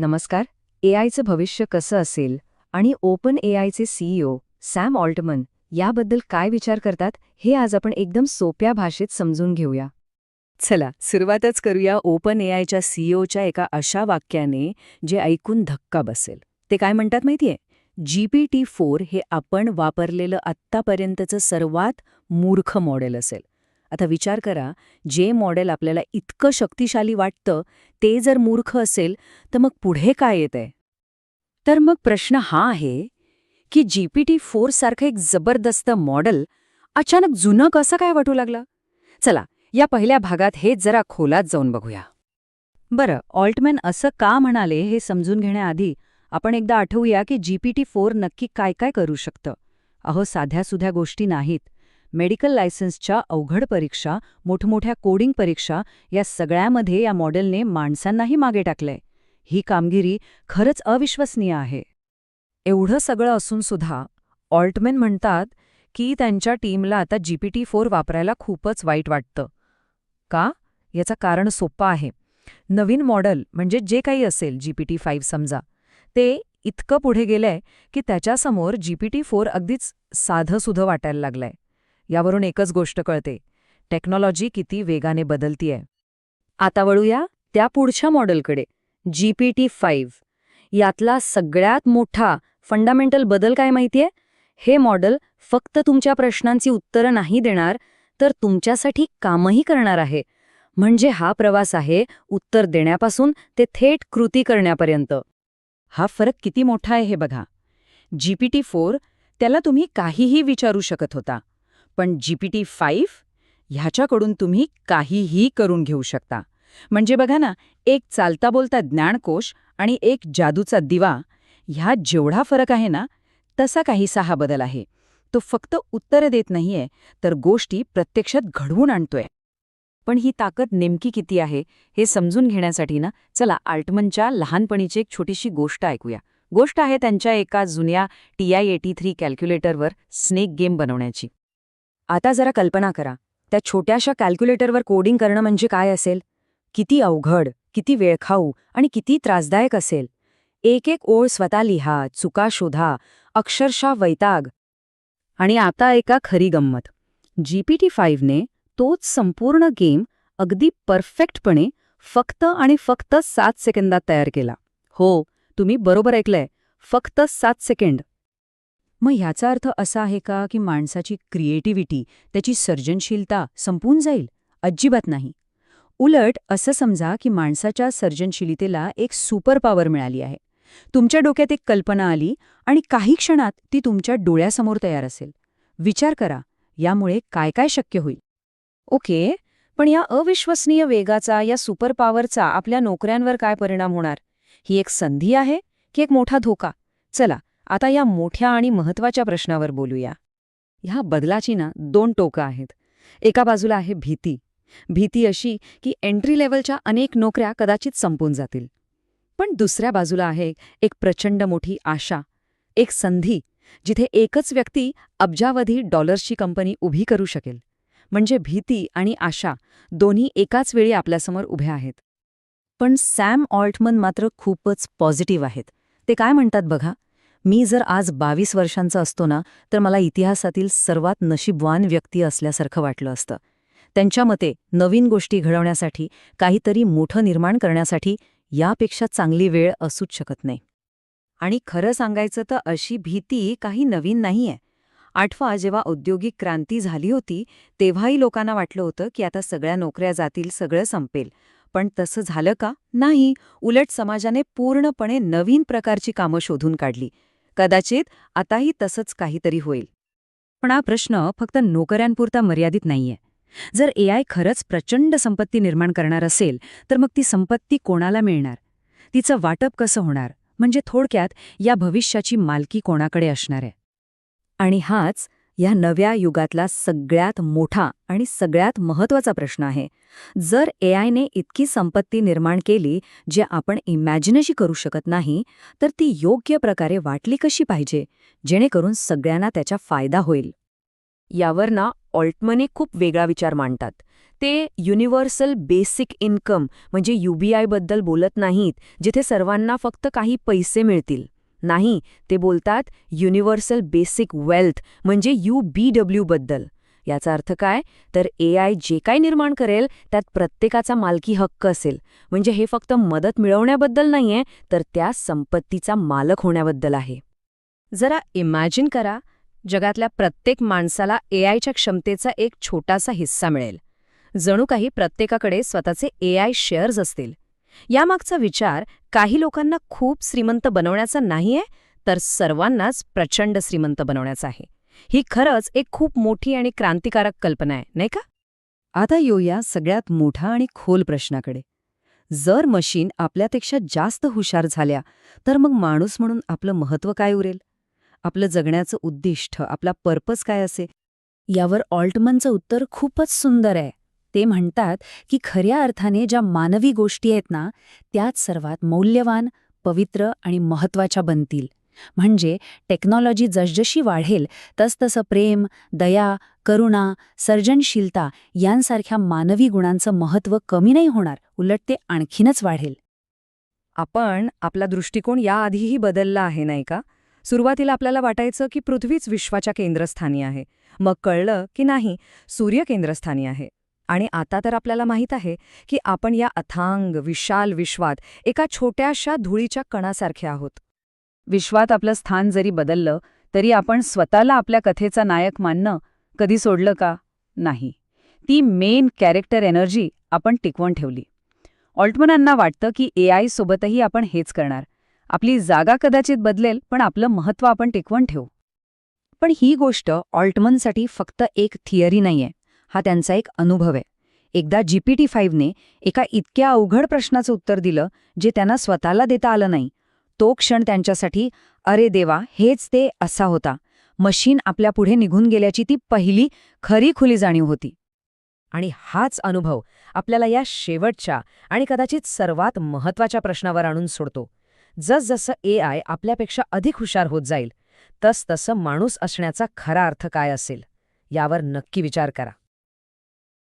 नमस्कार. ए आयचं भविष्य कसं असेल आणि ओपन ए आयचे सीईओ सॅम ऑल्टमन याबद्दल काय विचार करतात हे आज आपण एकदम सोप्या भाषेत समजून घेऊया. चला सुरुवातच करूया ओपन ए आयच्या सीईओच्या एका अशा वाक्याने जे ऐकून धक्का बसेल. ते काय म्हणतात माहितीये? जीपीटी फोर हे आपण वापरलेलं आत्तापर्यंतचं सर्वात मूर्ख मॉडेल असेल. आता विचार करा जे मॉडेल आपल्याला इतकं शक्तिशाली वाटतं ते जर मूर्ख असेल तर मग पुढे काय येतंय? तर मग प्रश्न हा आहे की जीपीटी फोर सारखं एक जबरदस्त मॉडेल अचानक जुनं कसं काय वाटू लागलं? चला या पहिल्या भागात हेच जरा खोलात जाऊन बघूया. बरं ऑल्टमॅन असं का म्हणाले हे समजून घेण्याआधी आपण एकदा आठवूया की जीपीटी फोर नक्की काय काय करू शकतं. अहो साध्यासुध्या गोष्टी नाहीत. मेडिकल लायसन्सच्या अवघड परीक्षा मोठमोठ्या कोडिंग परीक्षा या सगळ्यामध्ये या मॉडेलने माणसांनाही मागे टाकलंय. ही कामगिरी खरंच अविश्वसनीय आहे. एवढं सगळं असून सुद्धा ऑल्टमेन म्हणतात की त्यांच्या टीमला आता जीपीटी फोर वापरायला खूपच वाईट वाटतं. का? याचं कारण सोपं आहे. नवीन मॉडेल म्हणजे जे काही असेल जीपीटी फाईव्ह समजा ते इतकं पुढे गेलंय की त्याच्यासमोर जीपीटी फोर अगदीच साधंसुधं वाटायला लागलंय. यावरून एकच गोष्ट कळते. टेक्नॉलॉजी किती वेगाने बदलतीये. आता वळूया त्या पुढच्या मॉडेलकडे. G P T five. यातला सगळ्यात मोठा फंडामेंटल बदल काय माहितीये? हे मॉडेल फक्त तुमच्या प्रश्नांची उत्तरं नाही देणार तर तुमच्यासाठी कामही करणार आहे. म्हणजे हा प्रवास आहे उत्तर देण्यापासून ते थेट कृती करण्यापर्यंत. हा फरक किती मोठा आहे हे बघा. जीपीटी फोर त्याला तुम्ही काहीही विचारू शकत होता. पण जी पी टी फाईव्ह ह्याच्याकडून तुम्ही काहीही करून घेऊ शकता. म्हणजे बघा ना एक चालता बोलता ज्ञानकोश आणि एक जादूचा दिवा ह्या जेवढा फरक आहे ना तसा काहीसा हा बदल आहे. तो फक्त उत्तरं देत नाहीये तर गोष्टी प्रत्यक्षात घडवून आणतोय. पण ही ताकद नेमकी किती आहे हे समजून घेण्यासाठी ना चला आल्टमनच्या लहानपणीची एक छोटीशी गोष्ट ऐकूया. गोष्ट आहे त्यांच्या एका जुन्या टी आय एटी थ्री कॅल्क्युलेटरवर स्नेक गेम बनवण्याची. आता जरा कल्पना करा. त्या छोट्याशा कॅल्क्युलेटरवर कोडिंग करणं म्हणजे काय असेल? किती अवघड किती वेळखाऊ आणि किती त्रासदायक असेल? एक एक ओळ स्वतः लिहा चुका शोधा अक्षरशः वैताग. आणि आता एका खरी गंमत. जीपीटी फाईव्हने तोच संपूर्ण गेम अगदी परफेक्टपणे फक्त आणि फक्त सात सेकंदात तयार केला. हो तुम्ही बरोबर ऐकलंय. फक्त सात सेकंड मग ह्याचा अर्थ असा आहे का की माणसाची क्रिएटिव्हिटी त्याची सर्जनशीलता संपून जाईल? अजिबात नाही. उलट असं समजा की माणसाच्या सर्जनशीलतेला एक सुपर पॉवर मिळाली आहे. तुमच्या डोक्यात एक कल्पना आली आणि काही क्षणात ती तुमच्या डोळ्यासमोर तयार असेल. विचार करा यामुळे काय काय शक्य होईल? ओके पण या अविश्वसनीय वेगाचा या सुपर पॉवरचा आपल्या नोकऱ्यांवर काय परिणाम होणार? ही एक संधी आहे की एक मोठा धोका? चला आता या मोठ्या आणि महत्त्वाच्या प्रश्नावर बोलूया. ह्या बदलाची ना दोन टोकं आहेत. एका बाजूला आहे भीती. भीती अशी की एंट्री लेवलच्या अनेक नोकऱ्या कदाचित संपून जातील. पण दुसऱ्या बाजूला आहे एक प्रचंड मोठी आशा एक संधी जिथे एकच व्यक्ती अब्जावधी डॉलर्सची कंपनी उभी करू शकेल. म्हणजे भीती आणि आशा दोन्ही एकाच वेळी आपल्यासमोर उभ्या आहेत. पण सॅम ऑल्टमन मात्र खूपच पॉझिटिव्ह आहेत. ते काय म्हणतात बघा? मी जर आज बावीस वर्षांचा असतो ना तर मला इतिहासातील सर्वात नशीबवान व्यक्ती असल्यासारखं वाटलं असतं. त्यांच्या मते नवीन गोष्टी घडवण्यासाठी काहीतरी मोठं निर्माण करण्यासाठी यापेक्षा चांगली वेळ असूच शकत नाही. आणि खरं सांगायचं तर अशी भीती काही नवीन नाहीये. आठवा जेव्हा औद्योगिक क्रांती झाली होती तेव्हाही लोकांना वाटलं होतं की आता सगळ्या नोकऱ्या जातील सगळं संपेल. पण तसं झालं का? नाही. उलट समाजाने पूर्णपणे नवीन प्रकारची कामं शोधून काढली. कदाचित आताही तसंच काहीतरी होईल. पण हा प्रश्न फक्त नोकऱ्यांपुरता मर्यादित नाहीये. जर ए आय खरंच प्रचंड संपत्ती निर्माण करणार असेल तर मग ती संपत्ती कोणाला मिळणार? तिचं वाटप कसं होणार? म्हणजे थोडक्यात या भविष्याची मालकी कोणाकडे असणार आहे? आणि हाच या नव्या युगातला सगळ्यात मोठा आणि सगळ्यात महत्त्वाचा प्रश्न आहे. जर ए आयने इतकी संपत्ती निर्माण केली जे आपण इमॅजिनशी करू शकत नाही तर ती योग्य प्रकारे वाटली कशी पाहिजे जेणेकरून सगळ्यांना त्याचा फायदा होईल? यावर ना ऑल्टमने खूप वेगळा विचार मांडतात. ते युनिव्हर्सल बेसिक इन्कम म्हणजे युबीआयबद्दल बोलत नाहीत जिथे सर्वांना फक्त काही पैसे मिळतील. नाही ते बोलतात युनिव्हर्सल बेसिक वेल्थ म्हणजे यू बी डब्ल्यू बद्दल. याचा अर्थ काय? तर ए आय जे काय निर्माण करेल त्यात प्रत्येकाचा मालकी हक्क असेल. म्हणजे हे फक्त मदत मिळवण्याबद्दल नाहीये तर त्या संपत्तीचा मालक होण्याबद्दल आहे. जरा इमॅजिन करा जगातल्या प्रत्येक माणसाला ए आयच्या क्षमतेचा एक छोटासा हिस्सा मिळेल. जणू काही प्रत्येकाकडे स्वतःचे ए आय शेअर्स असतील. यामागचा विचार काही लोकांना खूप श्रीमंत बनवण्याचा नाहीये तर सर्वांनाच प्रचंड श्रीमंत बनवण्याचा आहे. ही खरंच एक खूप मोठी आणि क्रांतिकारक कल्पना आहे नाही का? आता येऊया सगळ्यात मोठा आणि खोल प्रश्नाकडे. जर मशीन आपल्यापेक्षा जास्त हुशार झाल्या तर मग माणूस म्हणून आपलं महत्त्व काय उरेल? आपलं जगण्याचं उद्दिष्ट आपला पर्पज काय असे यावर ऑल्टमनचं उत्तर खूपच सुंदर आहे. ते म्हणतात की खऱ्या अर्थाने ज्या मानवी गोष्टी आहेत ना त्याच सर्वात मौल्यवान पवित्र आणि महत्त्वाच्या बनतील. म्हणजे टेक्नॉलॉजी जसजशी वाढेल तसतसं प्रेम दया करुणा सर्जनशीलता यांसारख्या मानवी गुणांचं महत्त्व कमी नाही होणार उलट ते आणखीनच वाढेल. आपण आपला दृष्टिकोन याआधीही बदलला आहे नाही का? सुरुवातीला आपल्याला वाटायचं की पृथ्वीच विश्वाच्या केंद्रस्थानी आहे. मग कळलं की नाही सूर्य केंद्रस्थानी आहे. आणि आता तर आपल्याला माहीत आहे की आपण या अथांग विशाल विश्वात एका छोट्याशा धुळीच्या कणासारखे आहोत. विश्वात आपलं स्थान जरी बदललं तरी आपण स्वतःला आपल्या कथेचा नायक मानणं कधी सोडलं का? नाही. ती मेन कॅरेक्टर एनर्जी आपण टिकवून ठेवली. ऑल्टमनांना वाटतं की ए आय सोबतही आपण हेच करणार. आपली जागा कदाचित बदलेल पण आपलं महत्त्व आपण टिकवून ठेवू. पण ही गोष्ट ऑल्टमनसाठी फक्त एक थिअरी नाहीये. हा त्यांचा एक अनुभव आहे. एकदा जीपीटी फाईव्हने एका इतक्या अवघड प्रश्नाचं उत्तर दिलं जे त्यांना स्वतःला देता आलं नाही. तो क्षण त्यांच्यासाठी अरे देवा हेच ते असा होता. मशीन आपल्या पुढे निघून गेल्याची ती पहिली खरी खुली जाणीव होती. आणि हाच अनुभव आपल्याला या शेवटच्या आणि कदाचित सर्वात महत्त्वाच्या प्रश्नावर आणून सोडतो. जसजसं ए आय आपल्यापेक्षा अधिक हुशार होत जाईल तसतसं माणूस असण्याचा खरा अर्थ काय असेल यावर नक्की विचार करा.